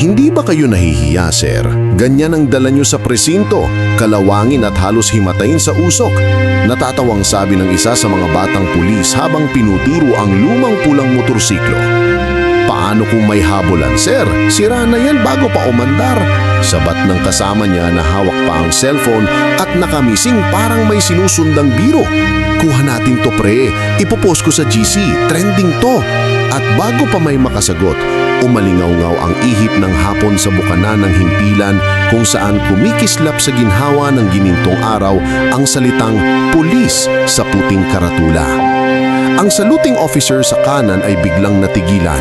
Hindi ba kayo nahihiya, sir? Ganyan ang dala nyo sa presinto, kalawangin at halos himatayin sa usok. Natatawang sabi ng isa sa mga batang pulis habang pinuturo ang lumang pulang motorsiklo. Paano kung may habulan, sir? Sira na yan bago pa umandar. Sabat ng kasama niya na hawak pa ang cellphone at nakamising parang may sinusundang biro. Kuha natin to pre, ipopost ko sa GC, trending to. At bago pa may makasagot, umalingaw-ngaw ang ihip ng hapon sa bukana ng himpilan kung saan kumikislap sa ginhawa ng ginintong araw ang salitang pulis sa puting karatula. Ang saluting officer sa kanan ay biglang natigilan.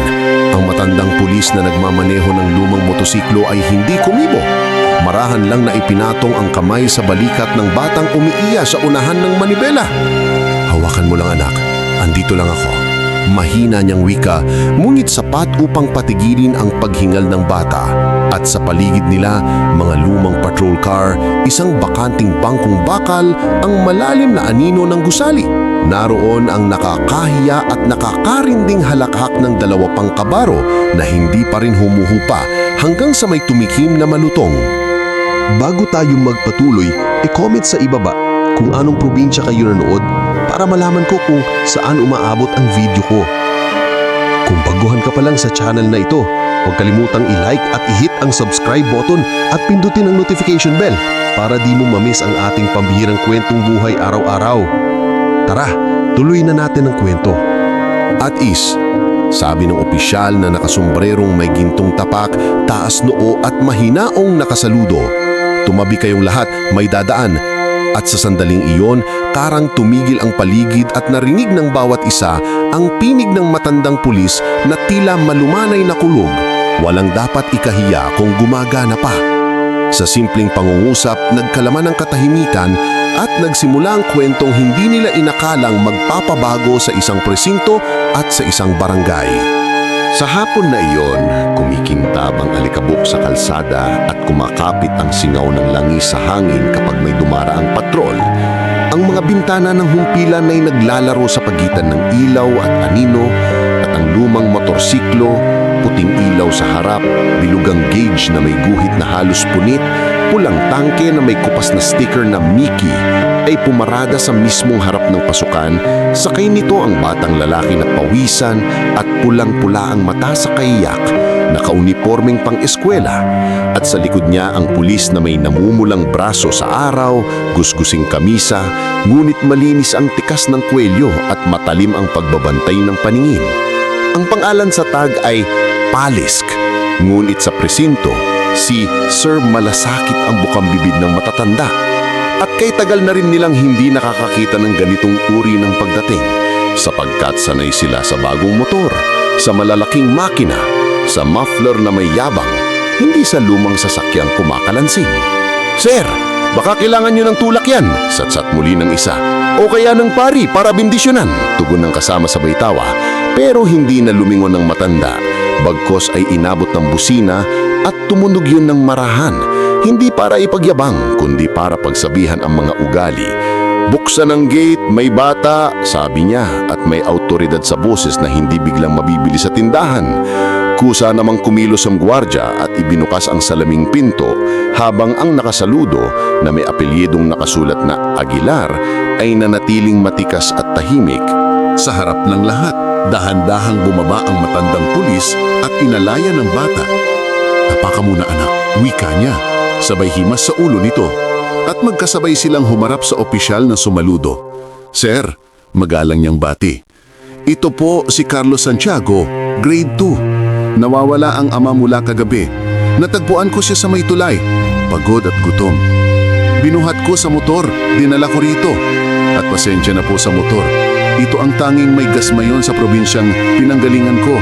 Ang matandang pulis na nagmamaneho ng lumang motosiklo ay hindi kumibo. Marahan lang na ipinatong ang kamay sa balikat ng batang umiiya sa unahan ng manibela. Hawakan mo lang anak, andito lang ako. Mahina niyang wika, ngunit sapat upang patigilin ang paghingal ng bata. At sa paligid nila, mga lumang patrol car, isang bakanting bangkong bakal, ang malalim na anino ng gusali. Naroon ang nakakahiya at nakakarinding halakhak ng dalawa pang kabaro na hindi pa rin humuhupa hanggang sa may tumikim na malutong. Bago tayo magpatuloy, i-comment sa ibaba kung anong probinsya kayo nanood para malaman ko kung saan umaabot ang video ko. Kung baguhan ka pa lang sa channel na ito, huwag kalimutang i-like at i-hit ang subscribe button at pindutin ang notification bell para di mo mamiss ang ating pambihirang kwentong buhay araw-araw. Tara, tuloy na natin ang kwento. At is, sabi ng opisyal na nakasombrerong may gintong tapak, taas noo at mahinaong nakasaludo. Tumabi kayong lahat, may dadaan. At sa sandaling iyon, karang tumigil ang paligid at narinig ng bawat isa ang pinig ng matandang pulis na tila malumanay na kulog. Walang dapat ikahiya kung gumagana pa. Sa simpleng pangungusap, nagkalaman ng katahimikan at nagsimula ang kwentong hindi nila inakalang magpapabago sa isang presinto at sa isang barangay. Sa hapon na iyon, kumikintabang alikabok sa kalsada at kumakapit ang singaw ng langis sa hangin kapag may dumaraang patrol. Ang mga bintana ng humpilan ay naglalaro sa pagitan ng ilaw at anino at ang lumang motorsiklo, puting ilaw sa harap, bilugang gauge na may guhit na halos punit, pulang tangke na may kupas na sticker na Mickey ay pumarada sa mismong harap ng pasukan, sakay nito ang batang lalaki na pawisan at pulang-pula ang mata sa kaiyak, nakaunipormeng pang-eskwela, at sa likod niya ang pulis na may namumulang braso sa araw, gusgusing kamisa, ngunit malinis ang tikas ng kwelyo at matalim ang pagbabantay ng paningin. Ang pangalan sa tag ay Palisk, ngunit sa presinto, si Sir Malasakit ang bukang bibig ng matatanda. At kay tagal na rin nilang hindi nakakakita ng ganitong uri ng pagdating sapagkat sanay sila sa bagong motor, sa malalaking makina, sa muffler na may yabang, hindi sa lumang sasakyang kumakalansing. Sir, baka kailangan nyo ng tulak yan, satsat muli ng isa. O kaya ng pari para bindisyonan, tugon ng kasama sa tawa, pero hindi na lumingon ng matanda. Bagkos ay inabot ng busina at tumunog yun ng marahan, hindi para ipagyabang, kundi para pagsabihan ang mga ugali. Buksan ang gate, may bata, sabi niya, at may autoridad sa boses na hindi biglang mabibili sa tindahan. Kusa namang kumilos ang gwardya at ibinukas ang salaming pinto habang ang nakasaludo na may apelyedong nakasulat na Aguilar ay nanatiling matikas at tahimik. Sa harap ng lahat, dahan-dahang bumaba ang matandang pulis at inalaya ng bata. Tapaka muna anak, wika niya. Sabay himas sa ulo nito. At magkasabay silang humarap sa opisyal na sumaludo. Sir, magalang niyang bati. Ito po si Carlos Santiago, grade 2. Nawawala ang ama mula kagabi. Natagpuan ko siya sa may tulay. Pagod at gutom. Binuhat ko sa motor, dinala ko rito. At pasensya na po sa motor. Ito ang tanging may gasmayon sa probinsyang pinanggalingan ko.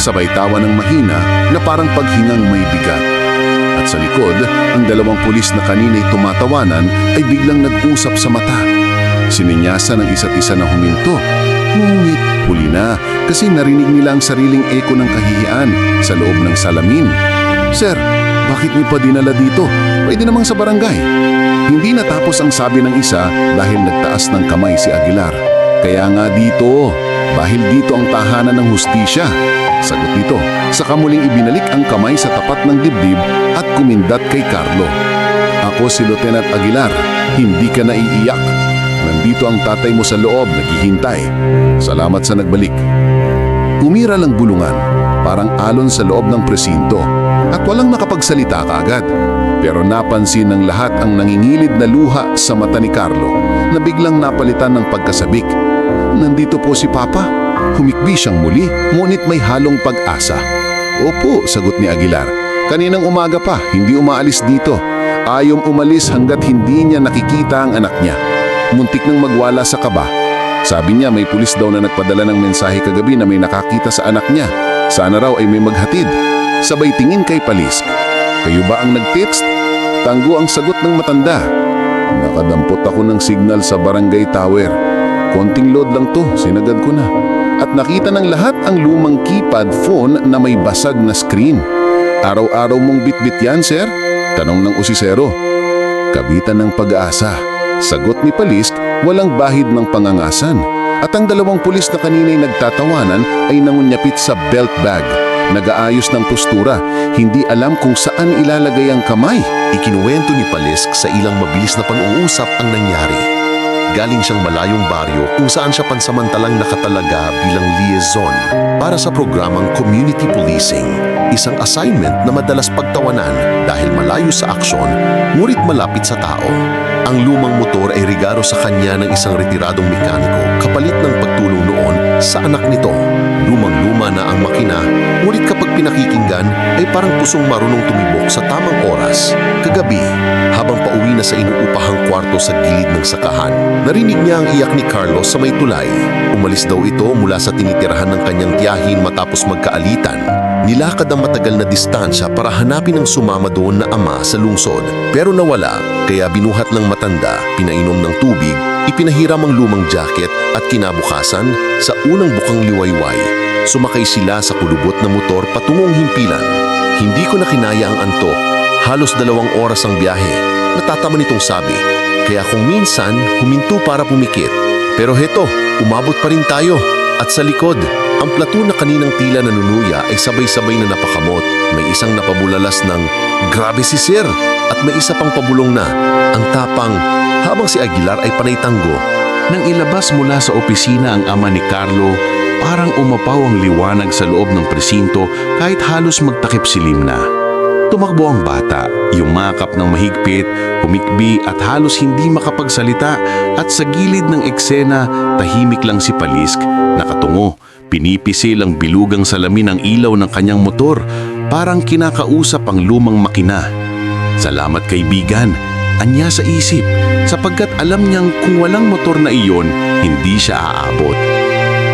Sabay tawa ng mahina na parang paghingang may bigat. At sa likod, ang dalawang pulis na kanina'y tumatawanan ay biglang nag-usap sa mata. Sininyasa ng isa't isa na huminto. Ngunit huli na kasi narinig nila ang sariling eko ng kahihiyan sa loob ng salamin. Sir, bakit niyo pa dinala dito? Pwede namang sa barangay. Hindi natapos ang sabi ng isa dahil nagtaas ng kamay si Aguilar. Kaya nga dito, Dahil dito ang tahanan ng hustisya. Sagot nito, saka muling ibinalik ang kamay sa tapat ng dibdib at kumindat kay Carlo. Ako si Lieutenant Aguilar, hindi ka naiiyak. Nandito ang tatay mo sa loob, naghihintay. Salamat sa nagbalik. Umira lang bulungan, parang alon sa loob ng presinto at walang nakapagsalita kaagad. Pero napansin ng lahat ang nangingilid na luha sa mata ni Carlo na biglang napalitan ng pagkasabik. Nandito po si Papa. Humikbi siyang muli, ngunit may halong pag-asa. Opo, sagot ni Aguilar. Kaninang umaga pa, hindi umaalis dito. Ayaw umalis hanggat hindi niya nakikita ang anak niya. Muntik nang magwala sa kaba sabi niya may pulis daw na nagpadala ng mensahe kagabi na may nakakita sa anak niya. Sana raw ay may maghatid. Sabay tingin kay Palisk. Kayo ba ang nag-text? Tanggo ang sagot ng matanda. Nakadampot ako ng signal sa barangay tower. Konting load lang to, sinagad ko na. At nakita ng lahat ang lumang keypad phone na may basag na screen. Araw-araw mong bitbit yan, sir? Tanong ng usisero. Kabitan ng pag-asa. Sagot ni Palisk, walang bahid ng pangangasan. At ang dalawang pulis na kanina'y nagtatawanan ay nangunyapit sa belt bag. Nagaayos ng postura, hindi alam kung saan ilalagay ang kamay. Ikinuwento ni Palisk sa ilang mabilis na pang-uusap ang nangyari. Galing siyang malayong baryo kung saan siya pansamantalang nakatalaga bilang liaison para sa programang Community Policing. Isang assignment na madalas pagtawanan dahil malayo sa aksyon, ngunit malapit sa tao. Ang lumang motor ay regalo sa kanya ng isang retiradong mekaniko kapalit ng pagtulong noon sa anak nito. Lumang-luma na ang makina, ngunit kapag pinakikinggan ay parang pusong marunong tumibok sa tamang oras. Kagabi, habang pauwi na sa inuupahang kwarto sa gilid ng sakahan, narinig niya ang iyak ni Carlos sa may tulay. Umalis daw ito mula sa tinitirahan ng kanyang tiyahin matapos magkaalitan. Nilakad ang matagal na distansya para hanapin ang sumama doon na ama sa lungsod. Pero nawala, kaya binuhat ng matanda, pinainom ng tubig, ipinahiram ang lumang jacket at kinabukasan, sa unang bukang liwayway, sumakay sila sa kulubot na motor patungong himpilan. Hindi ko na kinaya ang antok. Halos dalawang oras ang biyahe. Natatama nitong sabi. Kaya kung minsan, huminto para pumikit. Pero heto, umabot pa rin tayo. At sa likod, ang plato na kaninang tila nanunuya ay sabay-sabay na napakamot. May isang napabulalas ng, Grabe si Sir! At may isa pang pabulong na, ang tapang, habang si Aguilar ay panay tanggo. Nang ilabas mula sa opisina ang ama ni Carlo, parang umapaw ang liwanag sa loob ng presinto kahit halos magtakip silim na. Tumakbo ang bata, yumakap ng mahigpit, humikbi at halos hindi makapagsalita at sa gilid ng eksena tahimik lang si Palisk, nakatungo, pinipisil ang bilugang salamin ng ilaw ng kanyang motor, parang kinakausap ang lumang makina. Salamat kaibigan, anya sa isip, sapagkat alam niyang kung walang motor na iyon, hindi siya aabot.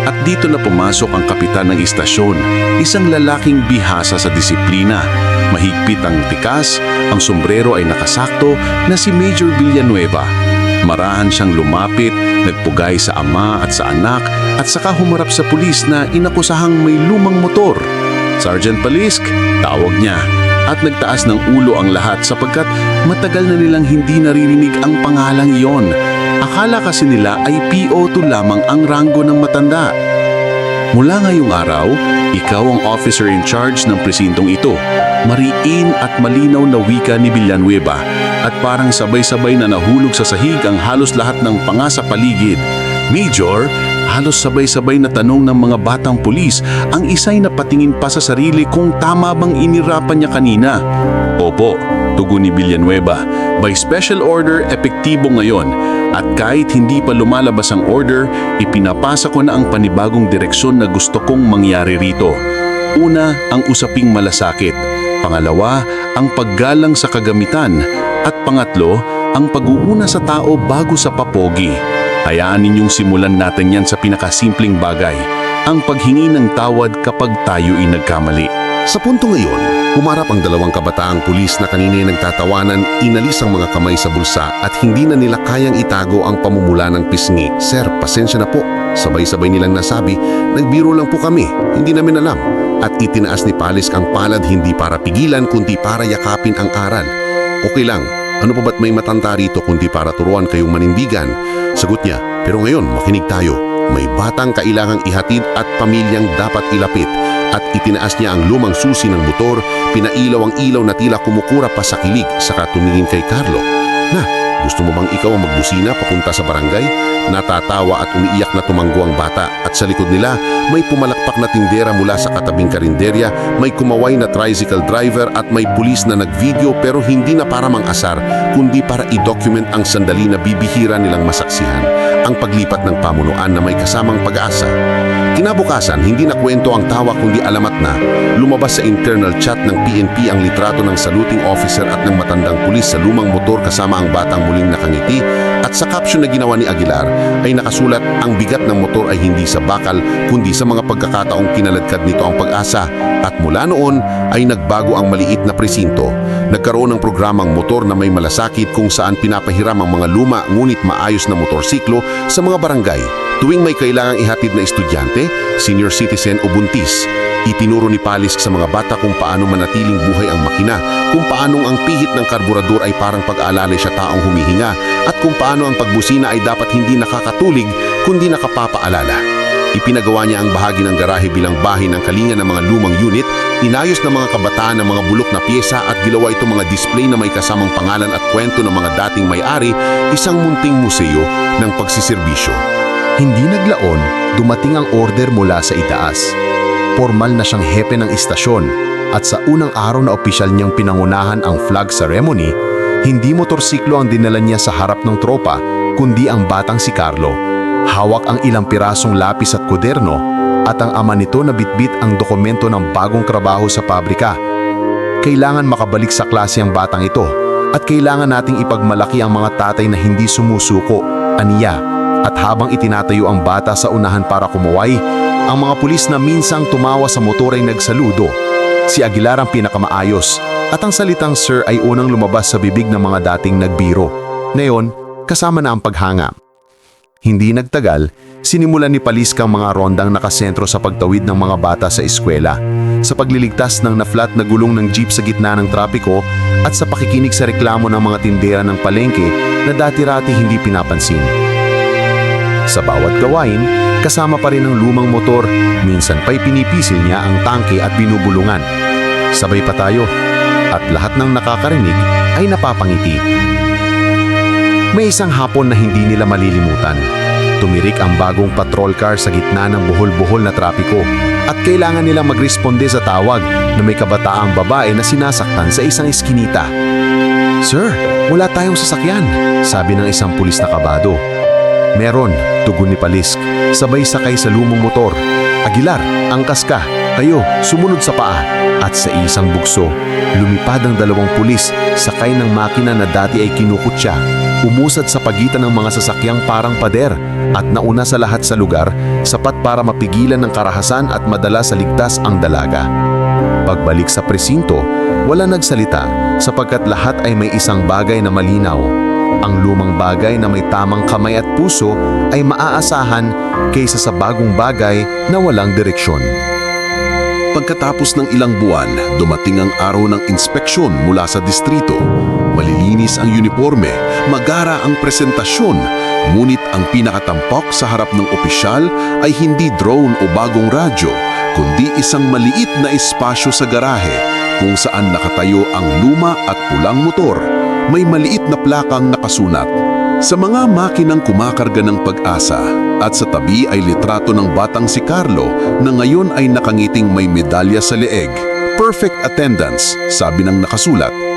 At dito na pumasok ang kapitan ng istasyon, isang lalaking bihasa sa disiplina. Mahigpit ang tikas, ang sombrero ay nakasakto na si Major Villanueva. Marahan siyang lumapit, nagpugay sa ama at sa anak at saka humarap sa pulis na inakusahang may lumang motor. Sergeant Palisk, tawag niya. At nagtaas ng ulo ang lahat sapagkat matagal na nilang hindi naririnig ang pangalang iyon. Akala kasi nila ay PO2 lamang ang ranggo ng matanda. Mula ngayong araw, ikaw ang officer in charge ng presintong ito. Mariin at malinaw na wika ni Villanueva at parang sabay-sabay na nahulog sa sahig ang halos lahat ng panga sa paligid. Major, halos sabay-sabay na tanong ng mga batang pulis ang isay na patingin pa sa sarili kung tama bang inirapan niya kanina. Opo, tugon ni Villanueva. By special order, epektibo ngayon. At kahit hindi pa lumalabas ang order, ipinapasa ko na ang panibagong direksyon na gusto kong mangyari rito. Una, ang usaping malasakit. Pangalawa, ang paggalang sa kagamitan. At pangatlo, ang pag-uuna sa tao bago sa papogi. Hayaan ninyong simulan natin yan sa pinakasimpleng bagay, ang paghingi ng tawad kapag tayo'y nagkamali. Sa punto ngayon, humarap ang dalawang kabataang pulis na kanina nagtatawanan, inalis ang mga kamay sa bulsa at hindi na nila kayang itago ang pamumula ng pisngi. Sir, pasensya na po. Sabay-sabay nilang nasabi, nagbiro lang po kami, hindi namin alam. At itinaas ni Palisk ang palad hindi para pigilan kundi para yakapin ang aral. Okay lang, ano pa ba't may matanda rito kundi para turuan kayong manindigan? Sagot niya, pero ngayon makinig tayo. May batang kailangang ihatid at pamilyang dapat ilapit at itinaas niya ang lumang susi ng motor, pinailaw ang ilaw na tila kumukura pa sa kilig saka tumingin kay Carlo. Na, gusto mo bang ikaw ang magbusina papunta sa barangay? Natatawa at umiiyak na tumanggo ang bata at sa likod nila may pumalakpak na tindera mula sa katabing karinderya, may kumaway na tricycle driver at may pulis na nagvideo pero hindi na para mang-asar kundi para i-document ang sandali na bibihira nilang masaksihan, ang paglipat ng pamunuan na may kasamang pag-asa. Kinabukasan, hindi na kwento ang tawa kundi alamat na lumabas sa internal chat ng PNP ang litrato ng saluting officer at ng matandang pulis sa lumang motor kasama ang batang muling nakangiti at sa caption na ginawa ni Aguilar ay nakasulat ang bigat ng motor ay hindi sa bakal kundi sa mga pagkakataong kinaladkad nito ang pag-asa at mula noon ay nagbago ang maliit na presinto. Nagkaroon ng programang motor na may malasakit kung saan pinapahiram ang mga luma ngunit maayos na motorsiklo sa mga barangay tuwing may kailangang ihatid na estudyante, senior citizen o buntis. Itinuro ni Palisk sa mga bata kung paano manatiling buhay ang makina, kung paanong ang pihit ng karburador ay parang pag-aalalay siya taong humihinga, at kung paano ang pagbusina ay dapat hindi nakakatulig kundi nakapapaalala. Ipinagawa niya ang bahagi ng garahe bilang bahay ng kalinga ng mga lumang unit, inayos ng mga kabataan ng mga bulok na pyesa at gilawa itong mga display na may kasamang pangalan at kwento ng mga dating may-ari, isang munting museo ng pagsiservisyo. Hindi naglaon, dumating ang order mula sa itaas. Formal na siyang hepe ng istasyon at sa unang araw na opisyal niyang pinangunahan ang flag ceremony, hindi motorsiklo ang dinala niya sa harap ng tropa, kundi ang batang si Carlo. Hawak ang ilang pirasong lapis at kuderno at ang ama nito na bitbit ang dokumento ng bagong trabaho sa pabrika. Kailangan makabalik sa klase ang batang ito at kailangan nating ipagmalaki ang mga tatay na hindi sumusuko, aniya, at habang itinatayo ang bata sa unahan para kumaway, ang mga pulis na minsang tumawa sa motor ay nagsaludo. Si Aguilar ang pinakamaayos at ang salitang sir ay unang lumabas sa bibig ng mga dating nagbiro. Ngayon, kasama na ang paghanga. Hindi nagtagal, sinimulan ni Paliska ang mga rondang nakasentro sa pagtawid ng mga bata sa eskwela, sa pagliligtas ng na-flat na gulong ng jeep sa gitna ng trapiko at sa pakikinig sa reklamo ng mga tindera ng palengke na dati-rati hindi pinapansin. Sa bawat gawain, kasama pa rin ang lumang motor, minsan pa'y pinipisil niya ang tangke at binubulungan. Sabay pa tayo, at lahat ng nakakarinig ay napapangiti. May isang hapon na hindi nila malilimutan. Tumirik ang bagong patrol car sa gitna ng buhol-buhol na trapiko at kailangan nilang magresponde sa tawag na may kabataang babae na sinasaktan sa isang eskinita. Sir, wala tayong sasakyan, sabi ng isang pulis na kabado. Meron, tugon ni Palisk, sabay sakay sa lumong motor. Aguilar, angkas ka, kayo, sumunod sa paa. At sa isang bukso, lumipad ang dalawang pulis, sakay ng makina na dati ay kinukutya. Umusad sa pagitan ng mga sasakyang parang pader at nauna sa lahat sa lugar, sapat para mapigilan ng karahasan at madala sa ligtas ang dalaga. Pagbalik sa presinto, wala nagsalita sapagkat lahat ay may isang bagay na malinaw. Ang lumang bagay na may tamang kamay at puso ay maaasahan kaysa sa bagong bagay na walang direksyon. Pagkatapos ng ilang buwan, dumating ang araw ng inspeksyon mula sa distrito. Malilinis ang uniforme, magara ang presentasyon, ngunit ang pinakatampok sa harap ng opisyal ay hindi drone o bagong radyo, kundi isang maliit na espasyo sa garahe kung saan nakatayo ang luma at pulang motor. May maliit na plakang nakasulat. Sa mga makinang kumakarga ng pag-asa at sa tabi ay litrato ng batang si Carlo na ngayon ay nakangiting may medalya sa leeg. Perfect attendance, sabi ng nakasulat.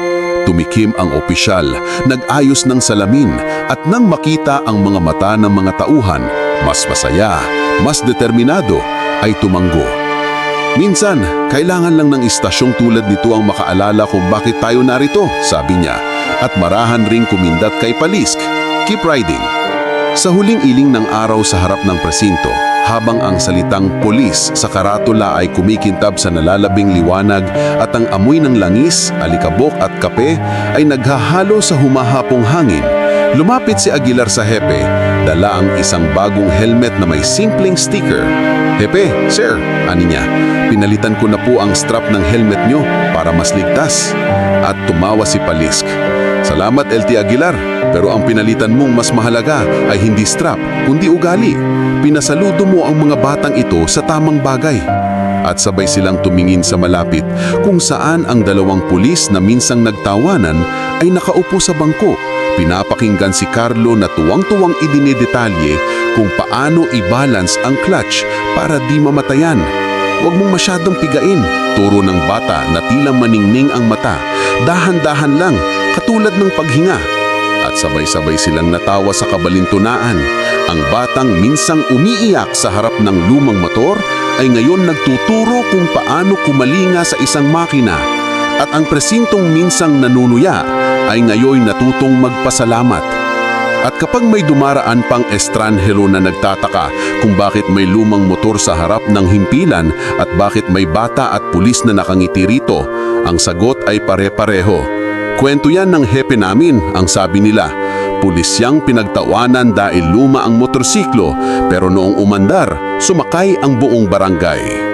Tumikim ang opisyal, nag-ayos ng salamin at nang makita ang mga mata ng mga tauhan, mas masaya, mas determinado, ay tumanggo. Minsan, kailangan lang ng istasyong tulad nito ang makaalala kung bakit tayo narito, sabi niya. At marahan ring kumindat kay Palisk. Keep riding. Sa huling iling ng araw sa harap ng presinto, habang ang salitang polis sa karatula ay kumikintab sa nalalabing liwanag at ang amoy ng langis, alikabok at kape ay naghahalo sa humahapong hangin, lumapit si Aguilar sa hepe, dala ang isang bagong helmet na may simpleng sticker. Hepe, sir, ani niya, pinalitan ko na po ang strap ng helmet nyo para mas ligtas. At tumawa si Palisk. Salamat LT Aguilar, pero ang pinalitan mong mas mahalaga ay hindi strap, kundi ugali. Pinasaludo mo ang mga batang ito sa tamang bagay. At sabay silang tumingin sa malapit kung saan ang dalawang pulis na minsang nagtawanan ay nakaupo sa bangko. Pinapakinggan si Carlo na tuwang-tuwang idinidetalye kung paano i-balance ang clutch para di mamatayan. Huwag mong masyadong pigain, turo ng bata na tila maningning ang mata. Dahan-dahan lang, katulad ng paghinga. At sabay-sabay silang natawa sa kabalintunaan. Ang batang minsang umiiyak sa harap ng lumang motor ay ngayon nagtuturo kung paano kumalinga sa isang makina. At ang presintong minsang nanunuya ay ngayon natutong magpasalamat. At kapag may dumaraan pang estranhero na nagtataka kung bakit may lumang motor sa harap ng himpilan at bakit may bata at pulis na nakangiti rito, ang sagot ay pare-pareho. Kwento yan ng hepe namin, ang sabi nila. Pulis siyang pinagtawanan dahil luma ang motorsiklo pero noong umandar, sumakay ang buong barangay.